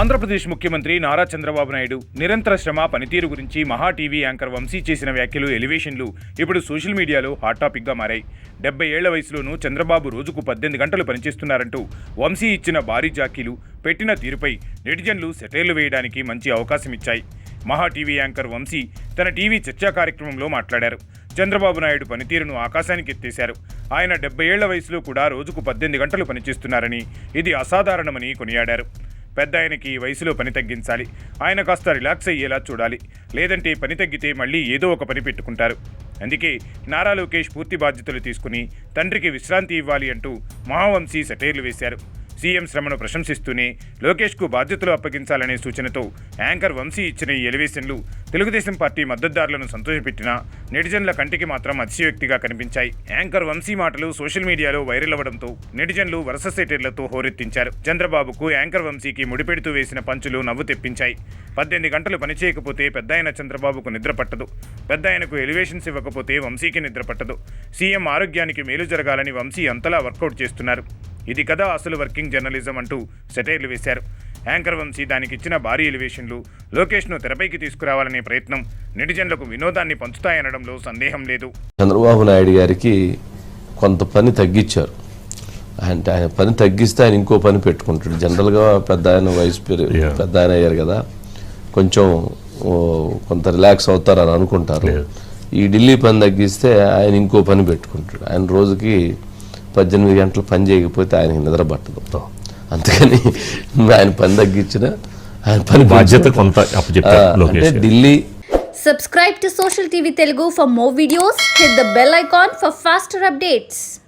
ఆంధ్రప్రదేశ్ ముఖ్యమంత్రి నారా చంద్రబాబు నాయుడు నిరంతర శ్రమ పనితీరు గురించి మహా టీవీ యాంకర్ వంశీ చేసిన వ్యాఖ్యలు ఎలివేషన్లు ఇప్పుడు సోషల్ మీడియాలో హాట్ టాపిక్గా మారాయి. డెబ్బై ఏళ్ళ వయసులోనూ చంద్రబాబు రోజుకు పద్దెనిమిది గంటలు పనిచేస్తున్నారంటూ వంశీ ఇచ్చిన భారీ జాకీలు పెట్టిన తీరుపై నెటిజన్లు సెటైర్లు వేయడానికి మంచి అవకాశం ఇచ్చాయి. మహా టీవీ యాంకర్ వంశీ తన టీవీ చర్చా కార్యక్రమంలో మాట్లాడారు. చంద్రబాబు నాయుడు పనితీరును ఆకాశానికి ఎత్తేశారు. ఆయన డెబ్బై ఏళ్ళ వయసులో కూడా రోజుకు పద్దెనిమిది గంటలు పనిచేస్తున్నారని ఇది అసాధారణమని కొనియాడారు. పెద్ద ఆయనకి ఈ వయసులో పని తగ్గించాలి. ఆయన కాస్త రిలాక్స్ అయ్యేలా చూడాలి. లేదంటే పని తగ్గితే మళ్ళీ ఏదో ఒక పని పెట్టుకుంటారు. అందుకే నారా లోకేష్ పూర్తి బాధ్యతలు తీసుకుని తండ్రికి విశ్రాంతి ఇవ్వాలి అంటూ మహావంశీ సెటైర్లు వేశారు. సీఎం శ్రమను ప్రశంసిస్తూనే లోకేష్కు బాధ్యతలు అప్పగించాలనే సూచనతో యాంకర్ వంశీ ఇచ్చిన ఈ ఎలివేషన్లు తెలుగుదేశం పార్టీ మద్దతుదారులను సంతోషపెట్టినా నెటిజన్ల కంటికి మాత్రం అతిశయోక్తిగా కనిపించాయి. యాంకర్ వంశీ మాటలు సోషల్ మీడియాలో వైరల్ అవ్వడంతో నెటిజన్లు వరుస సెటైర్లతో హోరెత్తించారు. చంద్రబాబుకు యాంకర్ వంశీకి ముడిపెడుతూ వేసిన పంచులు నవ్వు తెప్పించాయి. పద్దెనిమిది గంటలు పనిచేయకపోతే పెద్దాయన చంద్రబాబుకు నిద్ర పట్టదు. పెద్దాయనకు ఎలివేషన్స్ ఇవ్వకపోతే వంశీకి నిద్ర పట్టదు. సీఎం ఆరోగ్యానికి మేలు జరగాలని వంశీ అంతలా వర్కౌట్ చేస్తున్నారు. ఇది కదా అసలు వర్కింగ్ జర్నలిజం అంటూ సెటైర్లు వేశారు. యాంకర్ వంశీ దానికి ఇచ్చిన భారీ ఎలివేషన్లు లోకేష్ను తెరపైకి తీసుకురావాలనే ప్రయత్నం నెటిజన్లకు వినోదాన్ని పంచుతాయనడంలో సందేహం లేదు. చంద్రబాబు నాయుడు గారికి కొంత పని తగ్గించారు. అంటే ఆయన పని తగ్గిస్తే ఆయన ఇంకో పని పెట్టుకుంటాడు. జనరల్గా పెద్ద ఆయన వయసు. పెద్ద ఆయన అయ్యారు కదా. కొంచెం కొంత రిలాక్స్ అవుతారని అనుకుంటారు. ఈ ఢిల్లీ పని తగ్గిస్తే ఆయన ఇంకో పని పెట్టుకుంటాడు. ఆయన రోజుకి పద్దెనిమిది గంటలు పని చేయకపోతే ఆయనకి నిద్ర పట్టదు. అందుకని ఆయన పని తగ్గించిన ఆయన పని బాధ్యత కొంత అంటే. Delhi Subscribe to Social TV Telugu for more videos. Hit the bell icon for faster updates.